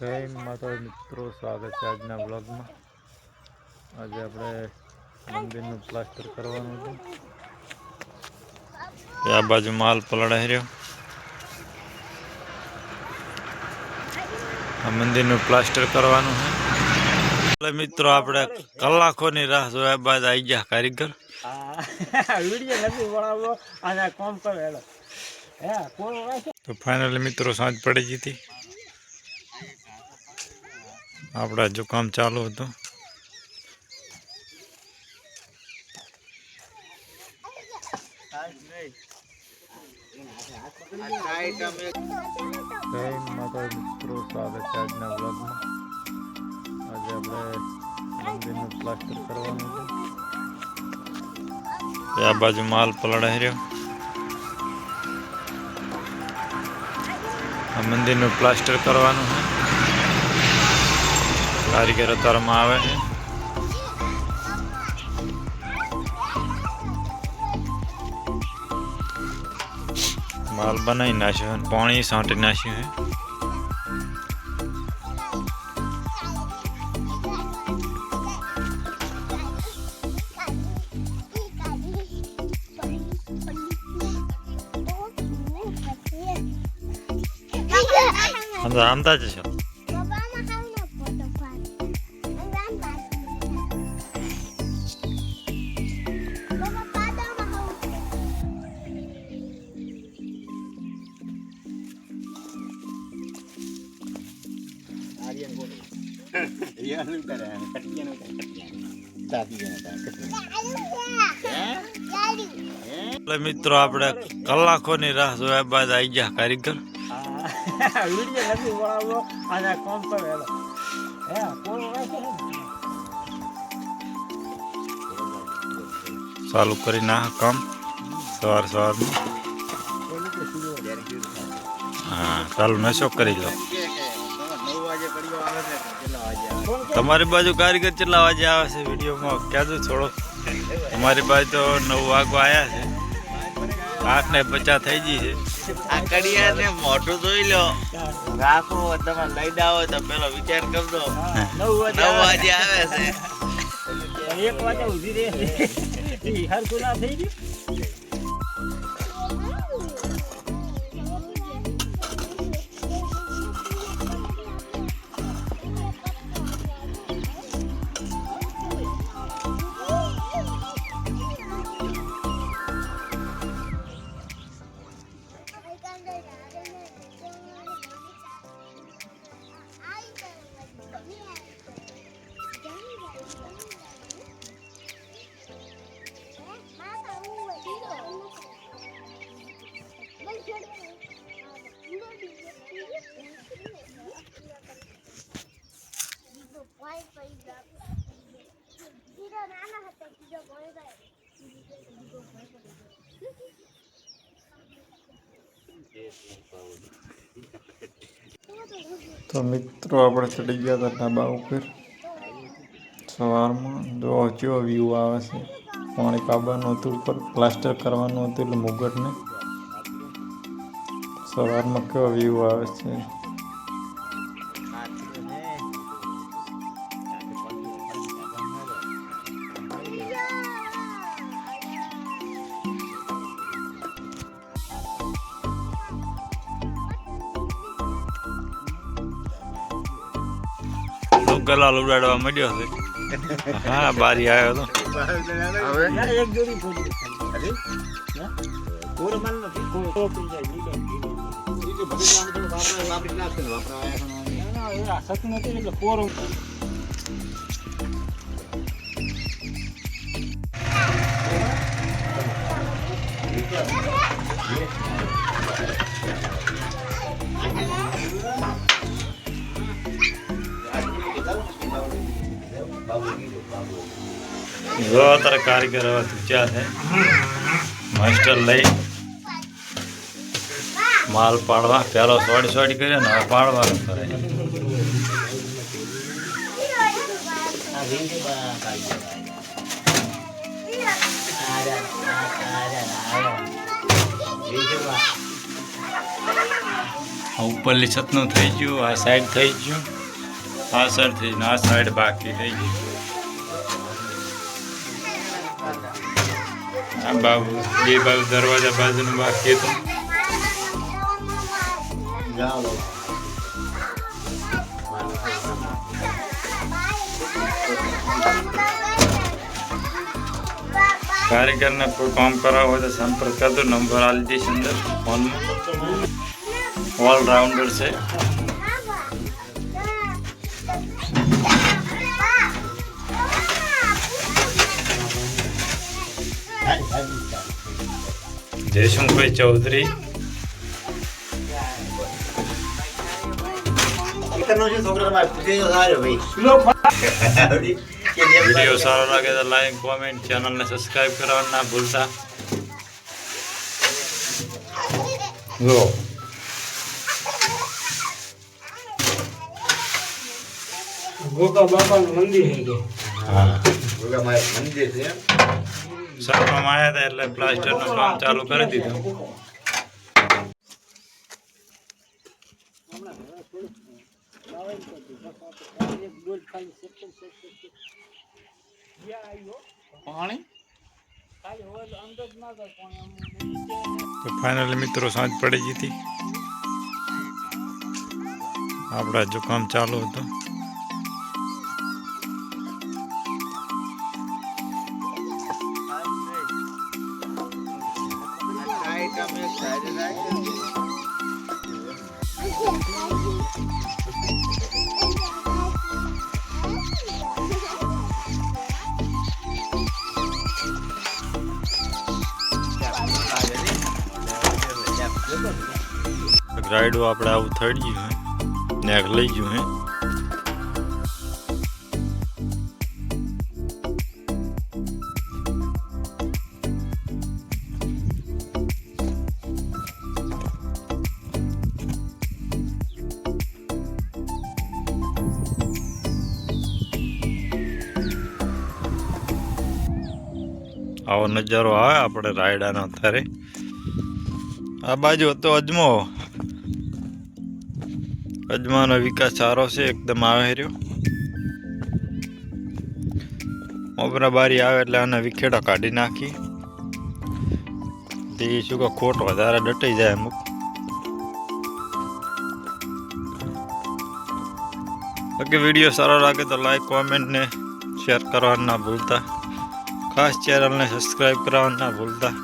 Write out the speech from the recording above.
જય માતા મિત્રો સ્વાગત છે આજના બ્લોગમાં આજે આપણે મંદિરનું પ્લાસ્ટર કરવાનું છે. આ બાજુ માલ પલળાઈ રહ્યો. આ મંદિરનું પ્લાસ્ટર કરવાનું છે. એટલે મિત્રો આપણે કલાકોની રાહ જોયા બાદ આવી ગયા કારીગર. તો ફાઇનલી મિત્રો સાંજ પડી ગઈ હતી. આપણા જો કામ ચાલુ હતું. જય માતા મિત્રો સ્વાગત છે આજના બ્લોગમાં આજે આપણે મંદિરનું પ્લાસ્ટર કરવાનું છે આ બાજુ માલ પલળાઈ રહ્યો. આ મંદિરનું પ્લાસ્ટર કરવાનું છે કારીગર અત્યારમાં આવે છે. માલ બનાવી નાખ્યો અને પાણી સાંટી નાખ્યું છે. આમતા જ છો. એટલે મિત્રો આપણે કલાકોની રાહ જોયા બાદ આવી ગયા કારીગર. કરે ચાલુ કરી ના કામ. સવાર સવારમાં. હા ચાલુ નશો કરી લો. તમારી બાજુ કારીગર કેટલા વાગે આવે છે વિડીયોમાં? કહેજો થોડો. તમારી બાજુ તો નવ વાગો આવ્યા છે. આઠ ને પચાસ થઈ ગઈ છે. આ કડિયા ને મોઢું જોઈ લો. રાખો તમે લઈ દાવો તો પેલો વિચાર કરજો. નવ વાગે આવે. છે. એક વાગે ઉધી રહે. હર ગુના થઈ ગયું. તો મિત્રો, આપણે ચડી ગયા હતા ધાબા ઉપર. સવારમાં જો કેવો વ્યૂ આવે છે. પાણી પાવાનું હતું, ઉપર પ્લાસ્ટર કરવાનું હતું એટલે મુગટને. સવારમાં કેવો વ્યૂ આવે છે? ગલાલ ઉડાડવા માંડ્યો છે. હા બારી આવ્યો હતો ના, કારીગર હવે તૂચ્યા છે માસ્ટર લઈ માલ પાડવા પેલો સોડી સોડી કર્યો ને પાડવાનું કરે ઉપરલી છતનું થઈ ગયું આ સાઈડ થઈ ગયું થઈ આ સાઈડ બાકી થઈ ગઈ. આ બાબુ, બે બાજુ દરવાજા બાજુનું બાકી હતું. કારીગરને કોઈ કામ કરાવવું હોય તો સંપર્ક કરતો નંબર આપી દઈશ અંદર, ફોનમાં. ઓલરાઉન્ડર છે. જયશંકભાઈ ચૌધરી. વીડિયો સારો લાગે તો લાઈક કોમેન્ટ ચેનલને સબસ્ક્રાઈબ કરવાનું ના ભૂલતા. જો ગોકા બાપાનું મંદિર હે કે? માય મંદિર છે સરમાં આવ્યા હતા એટલે પ્લાસ્ટરનું કામ ચાલુ કરી દીધું. પાણી? તો ફાઇનલી મિત્રો સાંજ પડી ગઈ હતી. આપણા જો કામ ચાલુ હતું. રાઈડો આપણે આવું થઈ ગયું હે નેક લઈ ગયું હે. આવો નજારો આવે આપણે રાયડાનો અત્યારે. આ બાજુ હતો અજમો. અજમાનો વિકાસ સારો છે, એકદમ આવે રહ્યો. મોબરા બારી આવે એટલે આને વિખેડા કાઢી નાખી. તે શું કે ખોટ વધારે ડટાઈ જાય અમુક. બાકી વીડિયો સારો લાગે તો લાઈક કોમેન્ટ ને શેર કરવાનું ના ભૂલતા. ખાસ ચેનલને સબસ્ક્રાઈબ કરવાનું ના ભૂલતા.